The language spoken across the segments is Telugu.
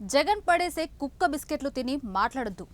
జగన్ పడేసే కుక్క బిస్కెట్లు తిని మాట్లాడొద్దు.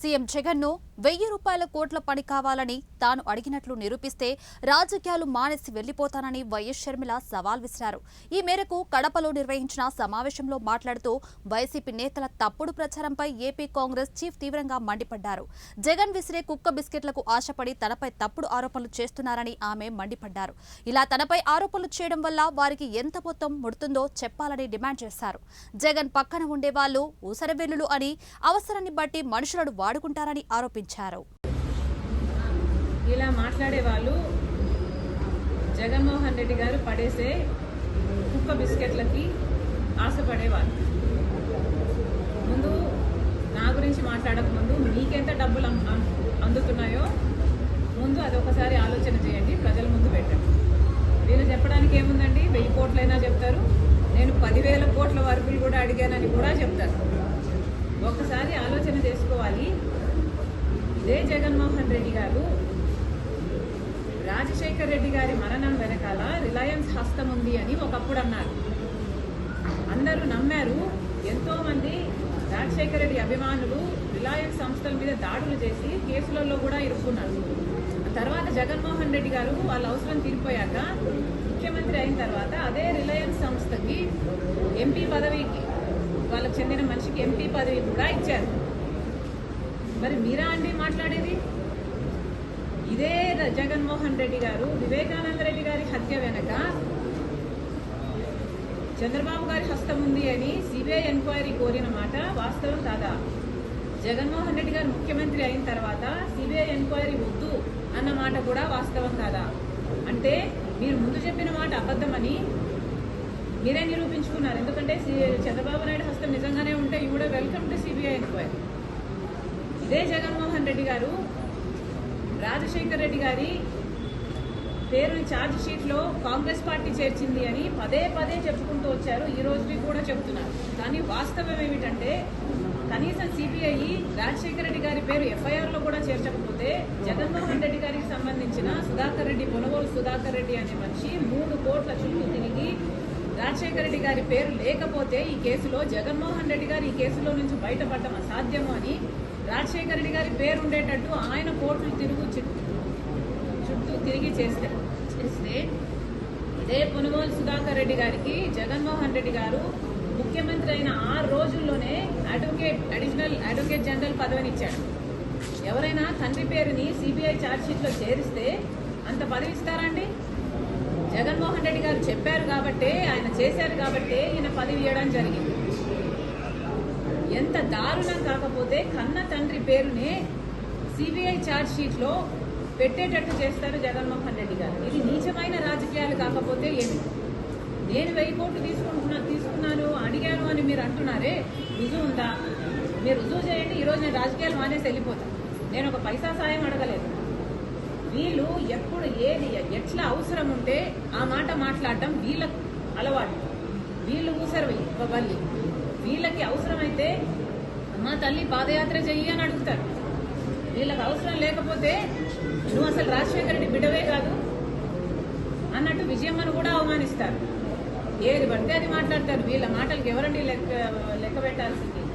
సీఎం జగన్ను వెయ్యి రూపాయల కోట్ల పని కావాలని తాను అడిగినట్లు నిరూపిస్తే రాజకీయాలు మానేసి వెళ్ళిపోతానని వైఎస్ షర్మిల సవాల్ విసిరారు. ఈ మేరకు కడపలో నిర్వహించిన సమావేశంలో మాట్లాడుతూ వైసీపీ నేతల తప్పుడు ప్రచారంపై ఏపీ కాంగ్రెస్ చీఫ్ తీవ్రంగా మండిపడ్డారు. జగన్ విసిరే కుక్క బిస్కెట్లకు ఆశపడి తనపై తప్పుడు ఆరోపణలు చేస్తున్నారని ఆమె మండిపడ్డారు. ఇలా తనపై ఆరోపణలు చేయడం వల్ల వారికి ఎంత మొత్తం ముడుతుందో చెప్పాలని డిమాండ్ చేశారు. జగన్ పక్కన ఉండే వాళ్ళు ఊసరవెల్లులు అని అవసరాన్ని బట్టి మనుషులను వాడుకుంటారని ఆరోపించారు. ఇలా మాట్లాడే వాళ్ళు జగన్మోహన్ రెడ్డి గారు పడేసే కుక్క బిస్కెట్లకి ఆశపడేవాళ్ళు ముందు నా గురించి మాట్లాడక ముందు మీకెంత డబ్బులు అం- అందుతున్నాయో ముందు అది ఒకసారి ఆలోచన చేయండి ప్రజల ముందు పెట్టండి. వీళ్ళు చెప్పడానికి ఏముందండి? వెయ్యి కోట్లైనా చెప్తారు. నేను పదివేల కోట్ల వరకు కూడా అడిగానని కూడా చెప్తారు. ఒకసారి ఆలోచన చేసుకోవాలి. ఇదే జగన్మోహన్ రెడ్డి గారు. రాజశేఖర్ రెడ్డి గారి మరణం వెనకాల రిలయన్స్ హస్తం ఉంది అని ఒకప్పుడు అన్నారు. అందరూ నమ్మారు. ఎంతోమంది రాజశేఖర రెడ్డి అభిమానులు రిలయన్స్ సంస్థల మీద దాడులు చేసి కేసులలో కూడా ఇరుక్కున్నారు. తర్వాత జగన్మోహన్ రెడ్డి గారు వాళ్ళ అవసరం తీరిపోయాక ముఖ్యమంత్రి అయిన తర్వాత అదే రిలయన్స్ సంస్థకి ఎంపీ పదవికి వాళ్ళకి చెందిన మనిషికి ఎంపీ పదవి కూడా ఇచ్చారు. మరి మీరా అండి మాట్లాడేది? ఇదే ర- జగన్మోహన్ రెడ్డి గారు వివేకానంద రెడ్డి గారి హత్య వెనక చంద్రబాబు గారి హస్తం ఉంది అని సిబిఐ ఎంక్వైరీ కోరిన మాట వాస్తవం కాదా? జగన్మోహన్ రెడ్డి గారు ముఖ్యమంత్రి అయిన తర్వాత సిబిఐ ఎంక్వైరీ వద్దు అన్న మాట కూడా వాస్తవం కాదా? అంటే మీరు ముందు చెప్పిన మాట అబద్ధమని మీరే నిరూపించుకున్నారు. ఎందుకంటే సి- చంద్రబాబు నాయుడు హస్తం నిజంగానే ఉంటే యూ కూడా వెల్కమ్ టు సిబిఐ ఎంక్వైరీ ఇదే జగన్మోహన్ రెడ్డి గారు రాజశేఖర్ రెడ్డి గారి పేరుని ఛార్జ్ షీట్లో కాంగ్రెస్ పార్టీ చేర్చింది అని పదే పదే చెప్పుకుంటూ వచ్చారు. ఈ రోజుకి కూడా చెబుతున్నారు కానీ వాస్తవం ఏమిటంటే కనీసం సిబిఐ రాజశేఖర రెడ్డి గారి పేరు ఎఫ్ఐఆర్లో కూడా చేర్చకపోతే జగన్మోహన్ రెడ్డి గారికి సంబంధించిన సుధాకర్ రెడ్డి పొనగోలు సుధాకర్ రెడ్డి అనే మనిషి మూడు కోట్ల చుట్టూ తిరిగి రాజశేఖర రెడ్డి గారి పేరు లేకపోతే ఈ కేసులో జగన్మోహన్ రెడ్డి గారు ఈ కేసులో నుంచి బయటపడటం అసాధ్యము అని రాజశేఖర రెడ్డి గారి పేరు ఉండేటట్టు ఆయన కోర్టులు తిరుగు చుట్టూ చుట్టూ తిరిగి చేస్తే చేస్తే ఇదే పునుగోలు సుధాకర్ రెడ్డి గారికి జగన్మోహన్ రెడ్డి గారు ముఖ్యమంత్రి అయిన ఆరు రోజుల్లోనే అడ్వకేట్ అడిషనల్ అడ్వకేట్ జనరల్ పదవిని ఇచ్చాడు ఎవరైనా తండ్రి పేరుని సిబిఐ ఛార్జ్షీట్లో చేరిస్తే అంత పదవి ఇస్తారండి జగన్మోహన్ రెడ్డి గారు చెప్పారు కాబట్టే ఆయన చేశారు కాబట్టే ఈయన పదవి ఇవ్వడం జరిగింది. ఎంత దారుణం కాకపోతే కన్న తండ్రి పేరునే సిబిఐ ఛార్జ్ షీట్లో పెట్టేటట్టు చేస్తారు జగన్మోహన్ రెడ్డి గారు. ఇది నీచమైన రాజకీయాలు కాకపోతే ఏమి? నేను వెయ్యి కోట్లు తీసుకుంటున్నా తీసుకున్నాను అడిగాను అని మీరు అంటున్నారే రుజువు ఉందా? మీరు రుజువు చేయండి ఈరోజు నేను రాజకీయాలు మానేసి వెళ్ళిపోతాను నేను ఒక పైసా సాయం అడగలేదు. వీళ్ళు ఎప్పుడు ఏది ఎట్లా అవసరం ఉంటే ఆ మాట మాట్లాడటం వీళ్ళకు అలవాటు. వీళ్ళు ఊసరు బల్లి వీళ్ళకి అవసరమైతే మా తల్లి పాదయాత్ర చెయ్యి అని అడుగుతారు. వీళ్ళకి అవసరం లేకపోతే నువ్వు అసలు రాజశేఖర రెడ్డి బిడవే కాదు అన్నట్టు విజయమ్మను కూడా అవమానిస్తారు. ఏది పడితే అది మాట్లాడతారు. వీళ్ళ మాటలకు ఎవరండి లెక్క లెక్క పెట్టాల్సింది?